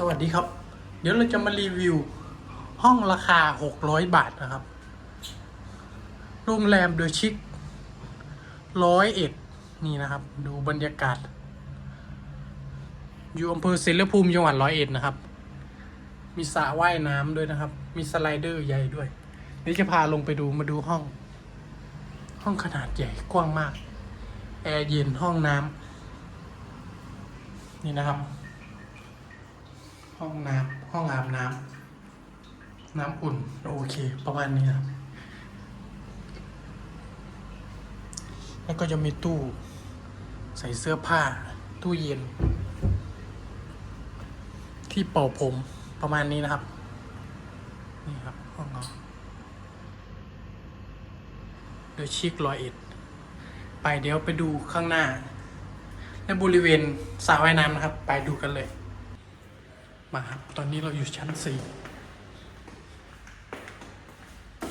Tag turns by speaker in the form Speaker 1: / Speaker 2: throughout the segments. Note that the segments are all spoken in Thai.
Speaker 1: สวัสดีครับ เดี๋ยวเราจะมารีวิว ห้องราคา 600 บาทนะครับ โรงแรมเดอะชิคร้อยเอ็ดนี่นะครับ ดูบรรยากาศ อยู่อำเภอเสรภูมิจังหวัดร้อยเอ็ดนะครับ มีสระว่ายน้ำด้วยนะครับ มีสไลเดอร์ใหญ่ด้วยเดี๋ยวจะพาลงไปดูมาดูห้อง ห้องขนาดใหญ่กว้างมาก แอร์เย็นห้องน้ำนี่นะครับ ห้องน้ำห้องอาบน้ำน้ำอุ่น โอเค ประมาณนี้นะครับ แล้วก็จะมีตู้ ใส่เสื้อผ้า ตู้เย็น ที่เป่าผมประมาณนี้นะครับ นี่ครับ ห้องนอนเดอะชิครอยเอ็ด ไปเดี๋ยวไปดูข้างหน้า และบริเวณสระว่ายน้ำนะครับ ไปดูกันเลย มาครับตอนนี้เราอยู่ชั้นสี่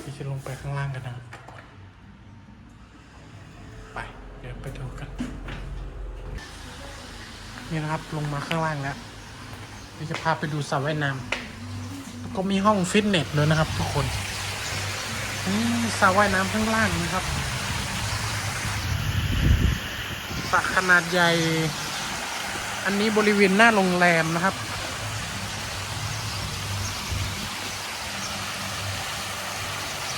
Speaker 1: ที่จะลงไปข้างล่างกันนะครับไป เดี๋ยวไปดูกัน นี่นะครับลงมาข้างล่างแล้วเดี๋ยวจะพาไปดูสระว่ายน้ำแล้วก็มีห้องฟิตเนสด้วยนะครับทุกคนนี่สระว่ายน้ำข้างล่างนะครับสระขนาดใหญ่ อันนี้บริเวณหน้าโรงแรมนะครับ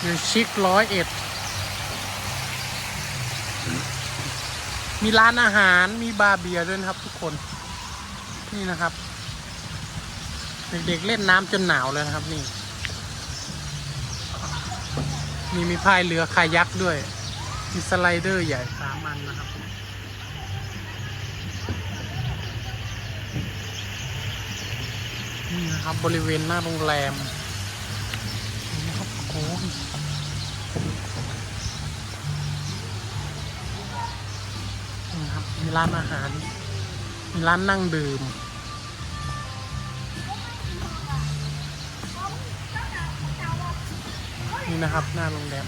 Speaker 1: อยู่ชิคร้อยเอ็ด มีร้านอาหารมีบาร์เบียร์ด้วยนะครับทุกคน นี่นะครับ เด็กๆเล่นน้ำจนหนาวเลยนะครับนี่ มีมีพายเรือคายักด้วย มีสไลเดอร์ใหญ่สามันนะครับนี่นะครับบริเวณหน้าโรงแรม มีร้านอาหาร มีร้านนั่งดื่ม นี่นะครับ หน้าโรงแรม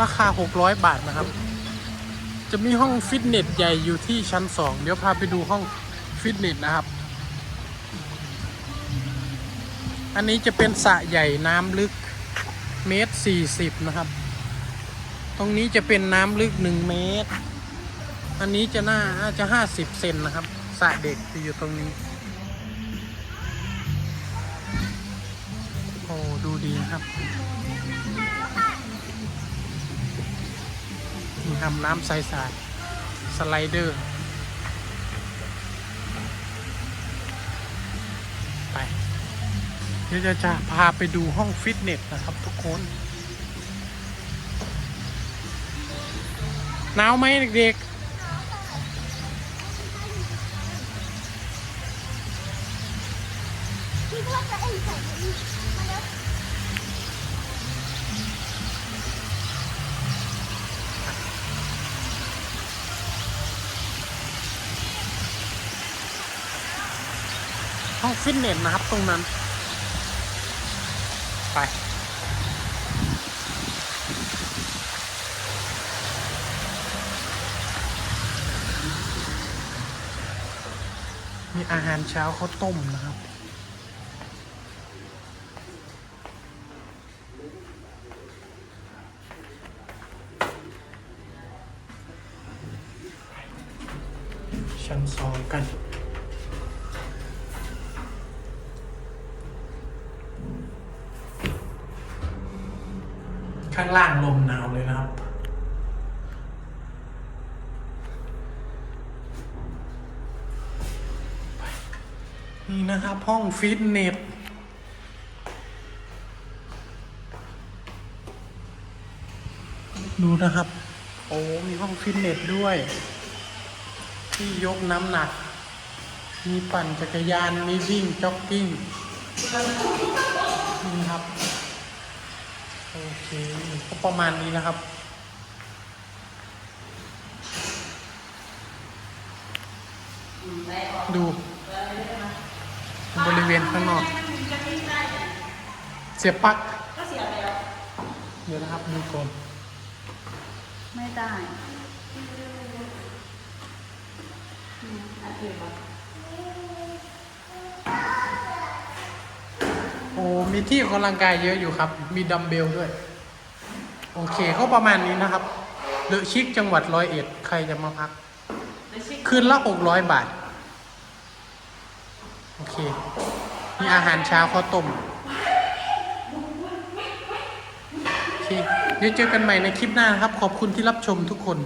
Speaker 1: ราคา 600 บาทนะครับ จะมีห้องฟิตเนสใหญ่อยู่ที่ชั้น 2 เดี๋ยวพาไปดูห้องฟิตเนสนะครับ อันนี้จะเป็นสระใหญ่น้ำลึกเมตรสี่สิบนะครับ ตรงนี้จะเป็นน้ำลึกหนึ่งเมตร อันนี้จะน่าน่าจะห้าสิบเซนนะครับสระเด็กจะอยู่ตรงนี้ โอ้ ดูดีนะครับมีทำน้ำใสๆสไลเดอร์ ไป เดี๋ยวจะจะพาไปดูห้องฟิตเนสนะครับทุกคนหนาวไหมเด็กๆ ห้องฟิตเนสนะครับตรงนั้น ไปมีอาหารเช้าข้าวต้มนะครับ ชั้นสองกัน ข้างล่างลมหนาวเลยนะครับนี่นะครับห้องฟิตเนสดูนะครับ โอ้มีห้องฟิตเนสด้วย ที่ยกน้ำหนัก มีปั่นจักรยาน มีวิ่งจ็อกกิ้งนี่ครับ โอเค ก็ประมาณนี้นะครับดู บริเวณข้างนอก เสียบปลั๊ก
Speaker 2: ก็เสียแล้ว
Speaker 1: เดี๋ยวนะครับดูก่อน
Speaker 2: ไม่ได้ โอ้
Speaker 1: มีที่ออกกำลังกายเยอะอยู่ครับ มีดัมเบลด้วย โอเคก็ประมาณนี้นะครับเดอะชิกจังหวัดร้อยเอ็ดใครจะมาพัก
Speaker 2: คื
Speaker 1: นละหกร้อยบาท โอเค มีอาหารเช้าข้าวต้มโอเคเดี๋ยวเจอกันใหม่ในคลิปหน้าครับ ขอบคุณที่รับชมทุกคน